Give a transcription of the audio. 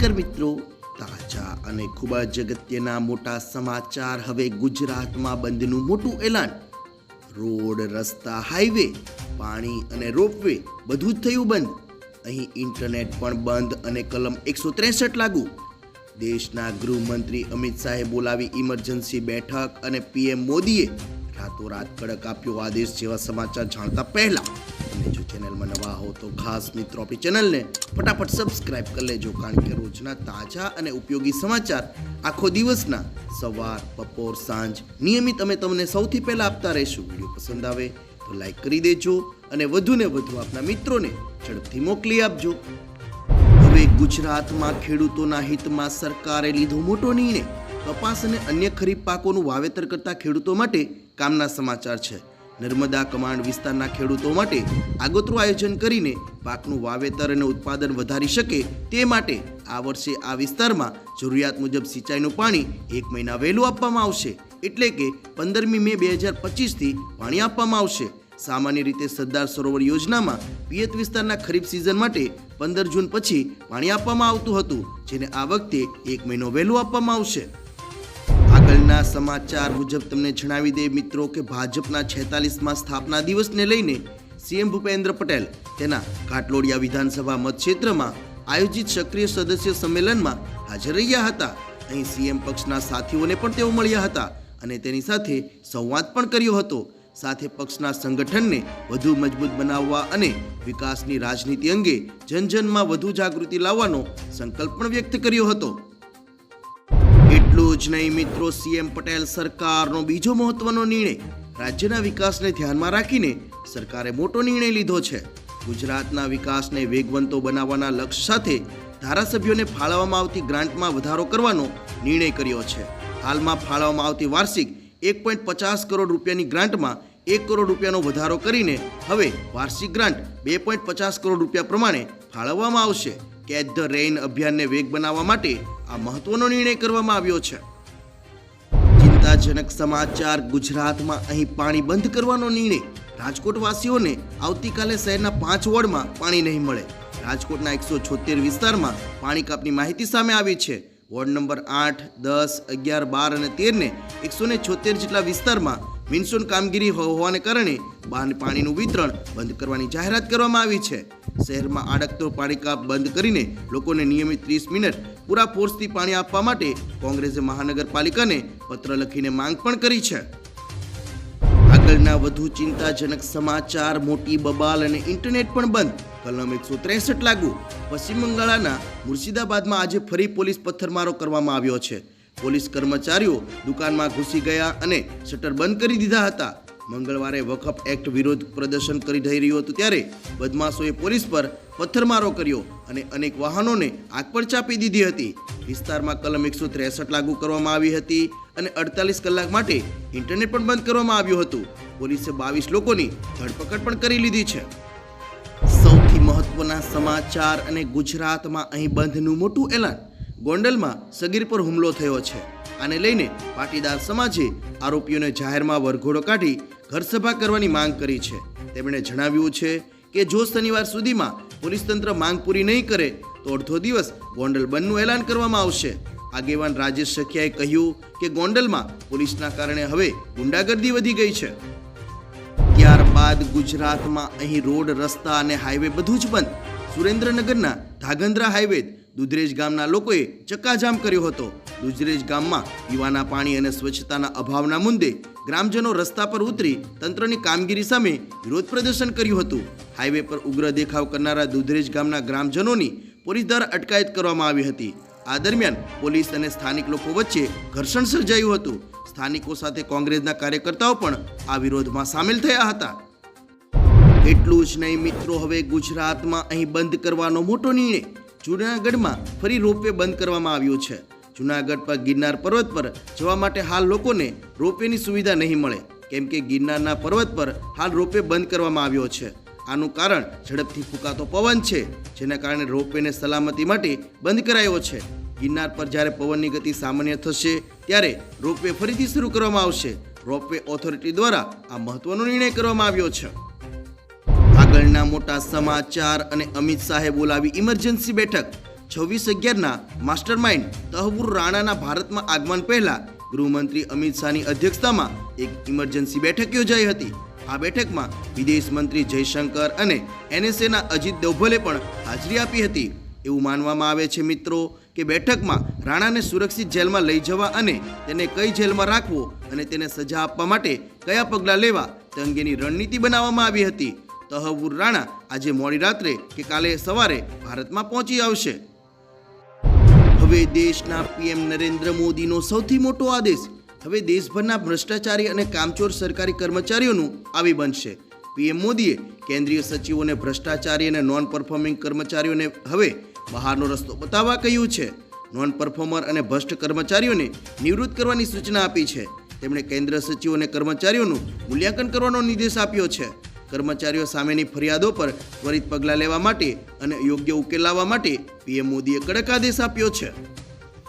નમસ્કાર મિત્રો. તાજા અને ખૂબ જ અગત્યના મોટા સમાચાર હવે ગુજરાતમાં બંધનું મોટું એલાન. રોડ, રસ્તા હાઈવે પાણી અને રોપવે બધું જ થયું બંધ. અહીં ઇન્ટરનેટ પણ બંધ અને કલમ એકસો ત્રેસઠ લાગુ. દેશના ગૃહમંત્રી અમિત શાહે બોલાવી ઇમરજન્સી બેઠક અને પીએમ મોદીએ રાતોરાત કડક આપ્યો, આદેશ જેવા સમાચાર જાણતા પહેલા અને જો ચેનલમાં નવા હો તો ખાસ મિત્રો આપણી ચેનલને ફટાફટ સબસ્ક્રાઇબ કરી લેજો, કારણ કે રોજના તાજા અને ઉપયોગી સમાચાર આખો દિવસના સવાર, બપોર, સાંજ નિયમિત અમે તમને સૌથી પહેલાં આપતા રહીશું. વીડિયો પસંદ આવે તો લાઈક કરી દેજો અને વધુને વધુ આપના મિત્રોને ઝડપથી મોકલી આપજો. હવે ગુજરાતમાં ખેડૂતોના હિતમાં સરકારે લીધો મોટો નિર્ણય. કપાસ અને અન્ય ખરીફ પાકોનું વાવેતર કરતા ખેડૂતો માટે કામના સમાચાર છે. નર્મદા કમાન્ડ વિસ્તારના ખેડૂતો માટે આગોતરું આયોજન કરીને પાકનું વાવેતર અને ઉત્પાદન વધારી શકે તે માટે આ વર્ષે આ વિસ્તારમાં જરૂરિયાત મુજબ સિંચાઈનું પાણી એક મહિના વહેલું આપવામાં આવશે. એટલે કે પંદરમી મે બે હજાર પચીસથી પાણી આપવામાં આવશે. સામાન્ય રીતે સરદાર સરોવર યોજનામાં પિયત વિસ્તારના ખરીફ સિઝન માટે પંદર જૂન પછી પાણી આપવામાં આવતું હતું, જેને આ વખતે એક મહિનો વહેલું આપવામાં આવશે. આગળના સમાચાર મુજબ તમને જણાવી દે મિત્રો કે ભાજપના છેતાલીસમાં સ્થાપના દિવસને લઈને સીએમ ભૂપેન્દ્ર પટેલ તેના ઘાટલોડિયા વિધાનસભા મતક્ષેત્રમાં આયોજિત સક્રિય સદસ્ય સંમેલનમાં હાજર રહ્યા હતા. અહીં સીએમ પક્ષના સાથીઓને પણ તેઓ મળ્યા હતા અને તેની સાથે સંવાદ પણ કર્યો હતો. સાથે પક્ષના સંગઠનને વધુ મજબૂત બનાવવા અને વિકાસની રાજનીતિ અંગે જનજનમાં વધુ જાગૃતિ લાવવાનો સંકલ્પ પણ વ્યક્ત કર્યો હતો. જ નહીં મિત્રો, સીએમ પટેલ સરકારનો બીજો મહત્વનો નિર્ણય રાજ્યના વિકાસને ધ્યાનમાં રાખીને સરકારે મોટો નિર્ણય લીધો છે. ગુજરાતના વિકાસને વેગવંતો બનાવવાના લક્ષ્ય સાથે ધારાસભ્યોને ફાળવવામાં આવતી ગ્રાન્ટમાં વધારો કરવાનો નિર્ણય કર્યો છે. હાલમાં ફાળવવામાં આવતી વાર્ષિક એક પોઈન્ટ પચાસ કરોડ રૂપિયાની ગ્રાન્ટમાં એક કરોડ રૂપિયાનો વધારો કરીને હવે વાર્ષિક ગ્રાન્ટ બે પોઈન્ટ પચાસ કરોડ રૂપિયા પ્રમાણે ફાળવવામાં આવશે. કેચ ધ રેઇન અભિયાનને વેગ બનાવવા માટે આ મહત્વનો નિર્ણય કરવામાં આવ્યો છે. ચિંતાજનક સમાચાર ગુજરાતમાં અહીં પાણી બંધ કરવાનો નિર્ણય. રાજકોટવાસીઓને આવતીકાલે શહેરના પાંચ વોર્ડમાં પાણી નહીં મળે. રાજકોટના એકસો છોતેર વિસ્તારમાં પાણી કાપની માહિતી સામે આવી છે. વોર્ડ નંબર આઠ, દસ, અગિયાર, બાર અને તેરને એકસો ને છોતેર જેટલા વિસ્તારમાં વિન્સોન કામગીરી હોવાને કારણે બહાર પાણીનું વિતરણ બંધ કરવાની જાહેરાત કરવામાં આવી છે. શહેરમાં આડકતો પાણી કાપ બંધ કરીને લોકોને નિયમિત ત્રીસ મિનિટ પૂરા ફોર્સથી પાણી આપવા માટે કોંગ્રેસે મહાનગરપાલિકાને પત્ર લખીને માંગ પણ કરી છે. આગળના વધુ ચિંતાજનક સમાચાર, મોટી બબાલ અને ઇન્ટરનેટ પણ બંધ. કલમ એકસો ત્રેસઠ લાગુ. પશ્ચિમ બંગાળના મુર્શિદાબાદમાં આજે ફરી પોલીસ પથ્થરમારો કરવામાં આવ્યો છે. પોલીસ કર્મચારીઓ દુકાનમાં ઘૂસી ગયા અને શટર બંધ કરી દીધા હતા. મંગળવારે વકફ એક્ટ વિરોધ પ્રદર્શન કરી થઈ રહ્યું હતું ત્યારે બદમાશોએ પોલીસ પર પથ્થરમારો કર્યો અને અનેક વાહનોને આગ પર ચાપી દીધી હતી. વિસ્તારમાં કલમ એકસો ત્રેસઠ લાગુ કરવામાં આવી હતી અને અડતાલીસ કલાક માટે ઇન્ટરનેટ પણ બંધ કરવામાં આવ્યું હતું. પોલીસે બાવીસ લોકોની ધરપકડ પણ કરી લીધી છે. સૌથી મહત્વના સમાચાર અને ગુજરાતમાં અહીં બંધનું મોટું એલાન. ગોંડલમાં સગીર પર હુમલો થયો છે. આને લઈને પાટીદાર સમાજે આરોપીઓને જાહેરમાં વરઘોડો કાઢી ઘરસભા કરવાની માંગ કરી છે. તેમણે જણાવ્યું છે કે જો શનિવાર સુધીમાં પોલીસ તંત્ર માંગ પૂરી નહીં કરે, તો અડધો દિવસ ગોંડલ બંધનું એલાન કરવામાં આવશે. આગેવાન રાજેશ સખિયાએ કહ્યું કે ગોંડલમાં પોલીસના કારણે હવે ગુંડાગર્દી વધી ગઈ છે. ત્યારબાદ ગુજરાતમાં અહીં રોડ, રસ્તા અને હાઈવે બધું જ બંધ. સુરેન્દ્રનગરના ધાગંદ્રા હાઈવે દુધરેજ ગામના લોકોએ ચક્કાજામ કર્યો હતો. દુધરેજ ગામમાં પીવાના પાણી અને સ્વચ્છતાના અભાવના મુદ્દે ગ્રામજનો રસ્તા પર ઉતરી તંત્રની કામગીરી સામે વિરોધ પ્રદર્શન કર્યું હતું. હાઈવે પર ઉગ્ર દેખાવ કરનારા દુધરેજ ગામના ગ્રામજનોની પોલીસ દ્વારા અટકાયત કરવામાં આવી હતી. આ દરમિયાન પોલીસ અને સ્થાનિક લોકો વચ્ચે ઘર્ષણ સર્જાયું હતું. સ્થાનિકો સાથે કોંગ્રેસના કાર્યકર્તાઓ પણ આ વિરોધમાં સામેલ થયા હતા. એટલું જ નહીં મિત્રો, હવે ગુજરાતમાં અહીં બંધ કરવાનો મોટો નિર્ણય જૂનાગઢમાં ફરી રોપવે બંધ કરવામાં આવ્યું છે. જૂનાગઢ પર ગિરનાર પર્વત પર જવા માટે હાલ લોકોને રોપવેની સુવિધા નહીં મળે. કેમ કે ગિરનારના પર્વત પર હાલ રોપવે બંધ કરવામાં આવ્યો છે. આનું કારણ ઝડપથી ફૂંકાતો પવન છે, જેના કારણે રોપવેને સલામતી માટે બંધ કરાયો છે. ગિરનાર પર જ્યારે પવનની ગતિ સામાન્ય થશે, ત્યારે રોપવે ફરીથી શરૂ કરવામાં આવશે. રોપવે ઓથોરિટી દ્વારા આ મહત્વનો નિર્ણય કરવામાં આવ્યો છે. આગળના મોટા સમાચાર અને અમિત શાહે બોલાવી ઇમરજન્સી બેઠક. છવ્વીસ અગિયારના માસ્ટર માઇન્ડ તહવુર રાણાના ભારતમાં આગમન પહેલા ગૃહમંત્રી અમિત શાહની અધ્યક્ષતામાં એક ઇમરજન્સી બેઠક યોજાઈ હતી. આ બેઠકમાં વિદેશ મંત્રી જયશંકર અને એનએસએના અજીત દોભલે પણ હાજરી આપી હતી. એવું માનવામાં આવે છે મિત્રો કે બેઠકમાં રાણાને સુરક્ષિત જેલમાં લઈ જવા અને તેને કઈ જેલમાં રાખવો અને તેને સજા આપવા માટે કયા પગલાં લેવા તે અંગેની રણનીતિ બનાવવામાં આવી હતી. તહવુર રાણા આજે મોડી રાત્રે કે કાલે સવારે ભારતમાં પહોંચી આવશે. હવે દેશના પીએમ નરેન્દ્ર મોદીનો સૌથી મોટો આદેશ હવે દેશભરના ભ્રષ્ટાચારી અને કામચોર સરકારી કર્મચારીઓનું આવી બનશે. પીએમ મોદીએ કેન્દ્રીય સચિવોને ભ્રષ્ટાચારી અને નોન પરફોર્મિંગ કર્મચારીઓને હવે બહારનો રસ્તો બતાવવા કહ્યું છે. નોન પરફોર્મર અને ભ્રષ્ટ કર્મચારીઓને નિવૃત્ત કરવાની સૂચના આપી છે. તેમણે કેન્દ્ર સચિવો અને કર્મચારીઓનું મૂલ્યાંકન કરવાનો નિર્દેશ આપ્યો છે. કર્મચારીઓ સામેની ફરિયાદો પર ત્વરિત પગલાં લેવા માટે અને યોગ્ય ઉકેલ લાવવા માટે પીએમ મોદીએ કડક આદેશ આપ્યો છે.